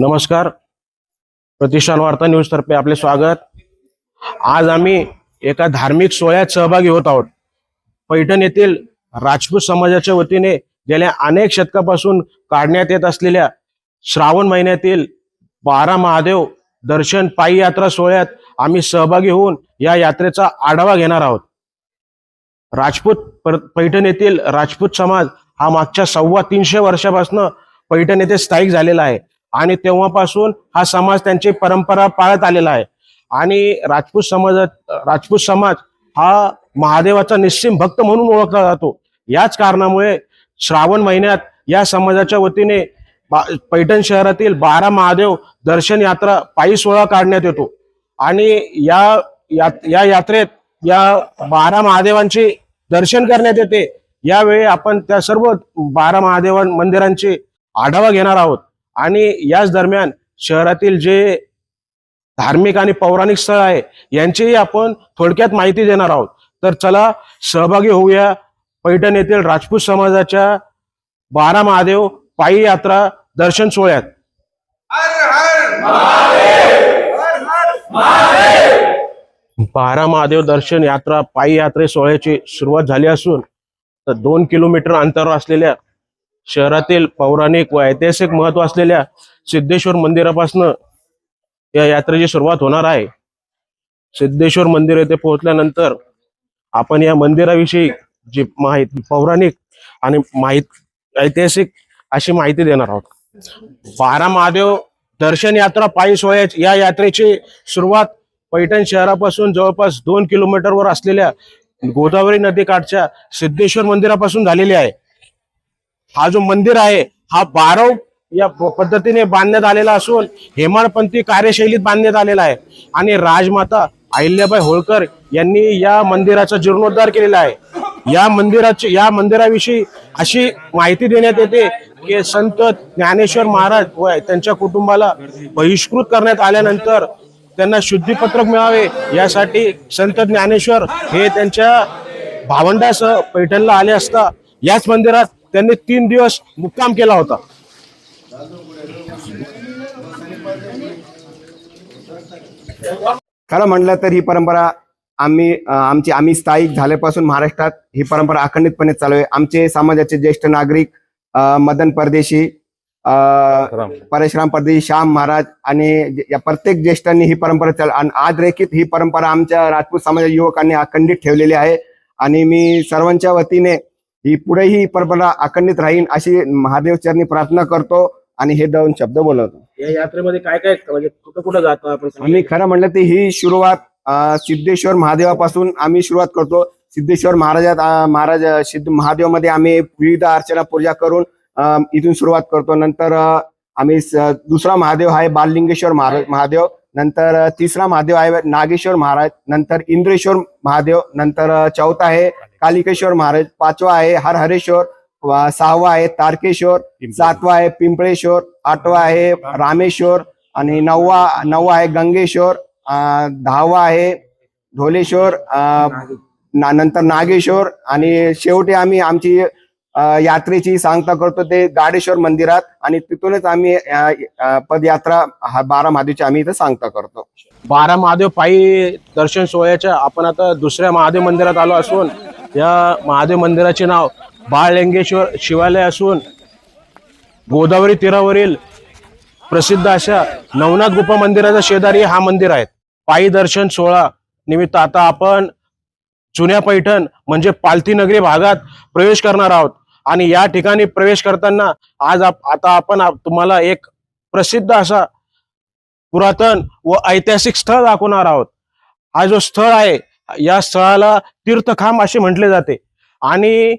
नमस्कार. प्रतिष्ठान वार्ता न्यूज तर्फे आपले स्वागत. आज आम्ही एका धार्मिक सोहळ्यात सहभागी होत आहोत. पैठण येथील राजपूत समाजाच्या वतीने गेल्या अनेक शतकापासून काढण्यात येत असलेल्या श्रावण महिन्यातील बारा महादेव दर्शन पायी यात्रा सोहळ्यात आम्ही सहभागी होऊन या यात्रेचा आढावा घेणार आहोत. राजपूत पैठण येथील राजपूत समाज हा मागच्या सव्वा तीनशे वर्षापासून पैठण येथे स्थायिक झालेला आहे. आणि तेव्हापासून हा समाज त्यांची परंपरा पाळत आलेला आहे. आणि राजपूत समाजात राजपूत समाज हा महादेवाचा निश्चिम भक्त म्हणून ओळखला जातो. याच कारणामुळे श्रावण महिन्यात या समाजाच्या वतीने पैठण शहरातील बारा महादेव दर्शन यात्रा पायी सोहळा काढण्यात येतो. आणि या या- या यात्रेत या बारा महादेवांचे दर्शन करण्यात येते. यावेळी आपण त्या सर्व बारा महादेव मंदिरांचे आढावा घेणार आहोत. आणि याच दरम्यान शहरातील जे धार्मिक आणि पौराणिक स्थळ आहे यांचीही आपण थोडक्यात माहिती देणार आहोत. तर चला सहभागी होऊया पैठण येथील राजपूत समाजाच्या बारा महादेव पायी यात्रा दर्शन सोहळ्यात. बारा महादेव दर्शन यात्रा पायी यात्रे सोहळ्याची सुरुवात झाली असून तर दोन किलोमीटर अंतरावर असलेल्या शहरातील पौराणिक व ऐतिहासिक महत्त्व असलेल्या सिद्धेश्वर मंदिरापासून या यात्रेची सुरुवात होणार आहे. सिद्धेश्वर मंदिर येथे पोहोचल्यानंतर आपण या मंदिराविषयी जी माहिती पौराणिक आणि माहीत ऐतिहासिक अशी माहिती देणार आहोत. बारा महादेव दर्शन यात्रा पायी सोहळ्याची या यात्रेची सुरुवात पैठण शहरापासून जवळपास दोन किलोमीटरवर असलेल्या गोदावरी नदीकाठच्या सिद्धेश्वर मंदिरापासून झालेली आहे. हा जो मंदिर आहे हा बारव या पद्धतीने बांधण्यात आलेला असून हेमाडपंथी कार्यशैलीत बांधण्यात आलेला आहे. आणि राजमाता अहिल्याबाई होळकर यांनी या मंदिराचा जीर्णोद्धार केलेला आहे. या मंदिराची या मंदिराविषयी अशी माहिती देण्यात येते की संत ज्ञानेश्वर महाराज व त्यांच्या कुटुंबाला बहिष्कृत करण्यात आल्यानंतर त्यांना शुद्धीपत्रक मिळावे. यासाठी संत ज्ञानेश्वर हे त्यांच्या भावंडासह पैठणला आले असता याच मंदिरात त्यांनी तीन दिवस मुक्काम केला होता. खरं म्हटलं तर ही परंपरा आम्ही आमची आम्ही स्थायिक झाल्यापासून महाराष्ट्रात ही परंपरा अखंडितपणे चालू आहे. आमचे समाजाचे ज्येष्ठ नागरिक मदन परदेशी अं, परशुराम. परदेशी श्याम महाराज आणि या प्रत्येक ज्येष्ठांनी ही परंपरा चाल आणि आज रेखीत ही परंपरा आमच्या राजपूत समाजाच्या युवकांनी अखंडित ठेवलेली आहे. आणि मी सर्वांच्या वतीने ही पुढेही ही परंपरा अखंडित राहील अशी महादेव चरणी प्रार्थना करतो आणि हे दोन शब्द बोलवतो. या यात्रेमध्ये काय काय म्हणजे कुठं कुठं जातो आपण आम्ही खरं म्हटलं तर ही सुरुवात सिद्धेश्वर महादेवापासून आम्ही सुरुवात करतो. सिद्धेश्वर महाराजात महाराज सिद्ध महादेवमध्ये आम्ही विविध अर्चना पूजा करून इथून सुरुवात करतो. नंतर आम्ही दुसरा महादेव आहे बाललिंगेश्वर महाराज महादेव. नंतर तिसरा महादेव आहे नागेश्वर महाराज. नंतर इंद्रेश्वर महादेव. नंतर चौथा आहे कालिकेश्वर महाराज पाचवा आहे हर हरेश्वर व सहावा आहे तारकेश्वर सातवा आहे पिंपळेश्वर आठवा आहे रामेश्वर आणि नववा नववा आहे गंगेश्वर दहावा आहे ढोलेश्वर अं, ना- नंतर नागेश्वर आणि शेवटी आम्ही आमची यात्रेची सांगता करतो ते गाडेश्वर मंदिरात आणि तिथूनच आम्ही पदयात्रा बारा महादेवची आम्ही इथं सांगता करतो. बारा महादेव पायी दर्शन सोहळ्याच्या आपण आता दुसऱ्या महादेव मंदिरात आलो असून या महादेव मंदिराचे नाव बाळलिंगेश्वर शिवालय असून गोदावरी तीरावरील प्रसिद्ध अशा नवनाथ गुफा मंदिराचा शेजारी हा मंदिर आहे. पायी दर्शन सोहळा निमित्त आता आपण जुन्या पैठण म्हणजे पालथी नगरी भागात प्रवेश करणार आहोत. आणि या ठिकाणी प्रवेश करताना आज आप- आता आपण आप- तुम्हाला एक प्रसिद्ध असा पुरातन व ऐतिहासिक स्थळ दाखवणार आहोत. हा जो स्थळ आहे या स्थळाला तीर्थखांब असे म्हटले जाते. आणि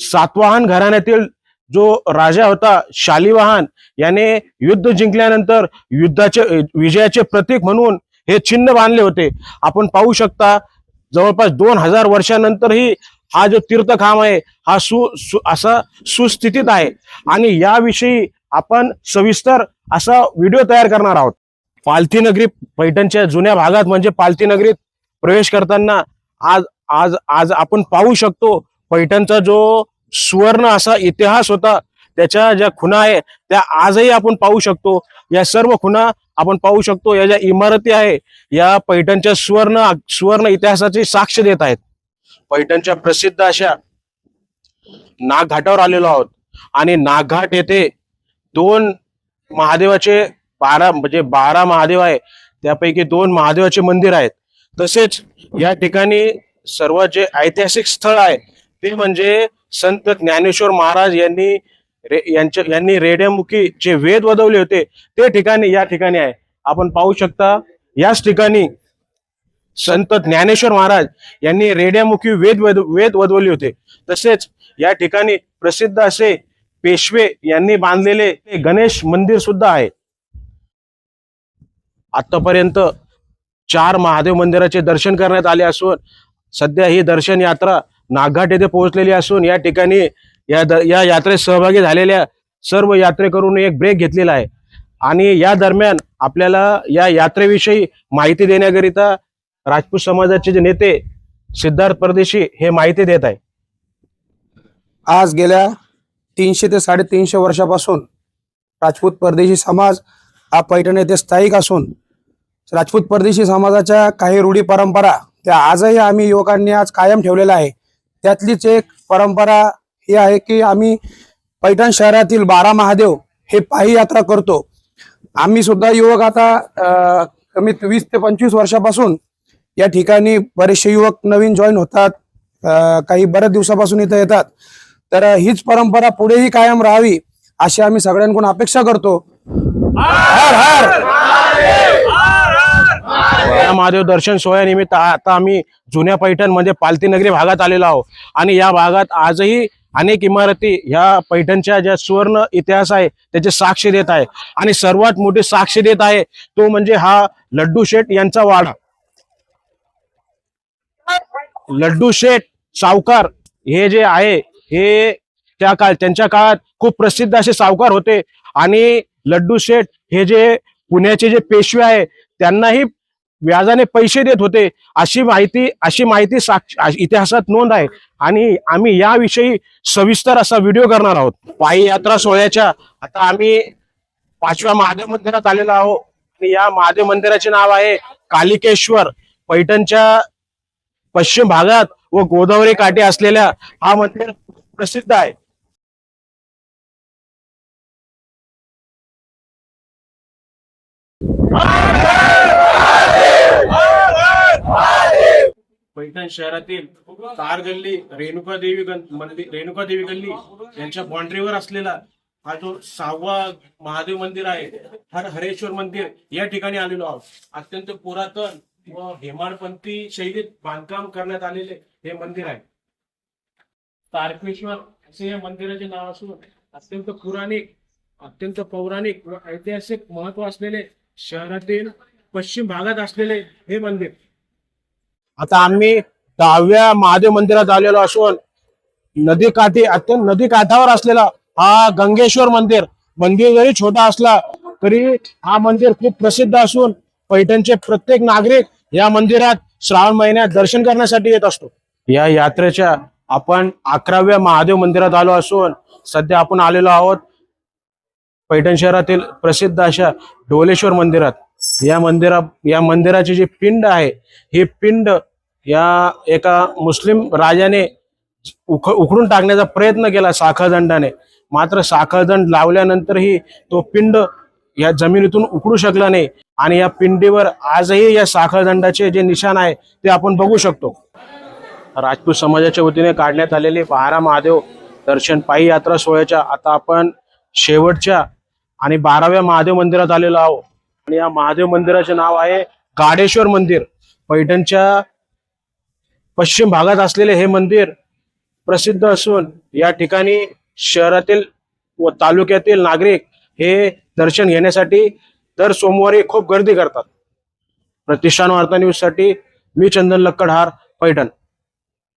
सातवाहन घराण्यातील जो राजा होता शालिवाहन याने युद्ध जिंकल्यानंतर युद्धाचे विजयाचे प्रतीक म्हणून हे चिन्ह बांधले होते. आपण पाहू शकता जवळपास दोन हजार वर्षानंतरही हा जो तीर्थखांब आहे हा सु सु असा सुस्थितीत आहे. आणि याविषयी आपण सविस्तर असा व्हिडिओ तयार करणार आहोत. पालथी नगरी पैठणच्या जुन्या भागात म्हणजे पालथी नगरीत प्रवेश करताना आज आज आज आपण पाहू शकतो पैठणचा जो सुवर्ण असा इतिहास होता त्याच्या ज्या खुणा आहे त्या आजही आपण पाहू शकतो. या सर्व खुणा आपण पाहू शकतो. या ज्या इमारती आहे या पैठणच्या सुवर्ण सुवर्ण इतिहासाची साक्ष देत आहेत. पैठणच्या प्रसिद्ध अशा नागघाटावर आलेलो आहोत. आणि नागघाट येथे दोन महादेवाचे बारा म्हणजे बारा महादेव आहे. त्यापैकी दोन महादेवाचे मंदिर आहेत. तसेच या ठिकाणी सर्व जे ऐतिहासिक स्थळ आहे ते म्हणजे संत ज्ञानेश्वर महाराज यांनी रे यांच्या यांनी रेड्यामुखी जे वेद वदवले होते ते ठिकाणी या ठिकाणी आहे. आपण पाहू शकता याच ठिकाणी संत ज्ञानेश्वर महाराज यांनी रेड्यामुखी वेद वद वेद वदवले होते. तसेच या ठिकाणी प्रसिद्ध असे पेशवे यांनी बांधलेले गणेश मंदिर सुद्धा आहे. आतापर्यंत चार महादेव मंदिराचे दर्शन करण्यात आले असून सध्या ही दर्शन यात्रा नागघाट येथे पोहोचलेली असून या ठिकाणी या द- या यात्रेत सहभागी झालेल्या सर्व यात्रेकरून एक ब्रेक घेतलेला आहे. आणि या दरम्यान आपल्याला या यात्रेविषयी माहिती देण्याकरिता राजपूत समाजाचे जे नेते सिद्धार्थ परदेशी हे माहिती देत आहे आज गेल्या तीनशे ते साडेतीनशे वर्षापासून राजपूत परदेशी समाज हा पैठण येथे स्थायिक असून राजपूत परदेशी समाजाच्या काही रूढी परंपरा त्या आजही आम्ही युवकांनी आज कायम ठेवलेल्या आहे. त्यातलीच एक परंपरा ही आहे की आम्ही पैठण शहरातील बारा महादेव हे पायी यात्रा करतो. आम्ही सुद्धा युवक आता कमीत वीस ते पंचवीस वर्षापासून या ठिकाणी बरेचसे युवक नवीन जॉईन होतात काही बऱ्याच दिवसापासून इथं येतात. तर हीच परंपरा पुढेही कायम राहावी अशी आम्ही सगळ्यांकडून अपेक्षा करतो. हर हर! या महादेव दर्शन सोहळ्यानिमित्त आता आम्ही जुन्या पैठण म्हणजे पालती नगरी भागात आलेलो आहोत. आणि या भागात आजही अनेक इमारती ह्या पैठणच्या ज्या सुवर्ण इतिहास आहे त्याचे साक्ष देत आहे. आणि सर्वात मोठी साक्ष देत आहे तो म्हणजे हा लड्डू शेठ यांचा वाडा. लड्डू शेठ सावकार हे जे आहे हे त्या काळ त्यांच्या काळात खूप प्रसिद्ध असे सावकार होते. आणि लड्डू शेठ हे जे पुण्याचे जे पेशवे आहे त्यांनाही व्याजाने पैसे देत होते अशी माहिती अशी माहिती साक्ष इतिहासात नोंद आहे. आणि आम्ही याविषयी सविस्तर असा व्हिडिओ करणार आहोत. पायी यात्रा सोहळ्याच्या आता आम्ही पाचव्या महादेव मंदिरात आलेलो आहोत. आणि या महादेव मंदिराचे नाव आहे कालिकेश्वर. पैठणच्या पश्चिम भागात व गोदावरी काठी असलेल्या हा मंदिर प्रसिद्ध आहे. पैठण शहरातील तार गल्ली रेणुका देवी गण- मंदिर रेणुका देवी गल्ली यांच्या बाउंड्रीवर असलेला हा जो सहावा महादेव मंदिर आहे हर हरेश्वर मंदिर या ठिकाणी आलेलो आहोत. अत्यंत पुरातन व हेमाडपंथी शैलीत बांधकाम करण्यात आलेले हे मंदिर आहे. तारकेश्वर असे या मंदिराचे नाव असून अत्यंत पुराणिक अत्यंत पौराणिक व ऐतिहासिक महत्त्व असलेले शहरातील पश्चिम भागात असलेले हे मंदिर. आता आम्ही दहाव्या महादेव मंदिरात आलेलो असून नदी काठी अत्यंत नदी काठावर असलेला हा गंगेश्वर मंदिर मंदिर जरी छोटा असला तरी हा मंदिर खूप प्रसिद्ध असून पैठणचे प्रत्येक नागरिक या मंदिरात श्रावण महिन्यात दर्शन करण्यासाठी येत असतो. या यात्रेच्या आपण अकराव्या महादेव मंदिरात आलो असून सध्या आपण आलेलो आहोत पैठण शहरातील प्रसिद्ध अशा डोलेश्वर मंदिरात. या मंदिरा या मंदिराची जी पिंड आहे ही पिंड या एका मुस्लिम राजाने उख उखडून टाकण्याचा प्रयत्न केला शाखादंडाने मात्र शाखादंड लावल्यानंतरही तो पिंड या जमिनीतून उकडू शकला नाही आणि या पिंडीवर आजही या शाखादंडाचे जे निशाण आहे ते आपण बघू शकतो. राजपूत समाजाच्या वतीने काढण्यात आलेले बारा महादेव दर्शन पायी यात्रा सोहळ्याच्या आता आपण शेवटच्या आणि बाराव्या महादेव मंदिरात आलेलो आहोत. आणि या महादेव मंदिराचे नाव आहे गाडेश्वर मंदिर. पैठणच्या पश्चिम भागात असलेले हे मंदिर प्रसिद्ध असून या ठिकाणी शहरातील व तालुक्यातील नागरिक हे दर्शन घेण्यासाठी दर सोमवारी खूप गर्दी करतात. प्रतिष्ठान वार्ता न्यूजसाठी मी चंदन लक्कडहार पैठण.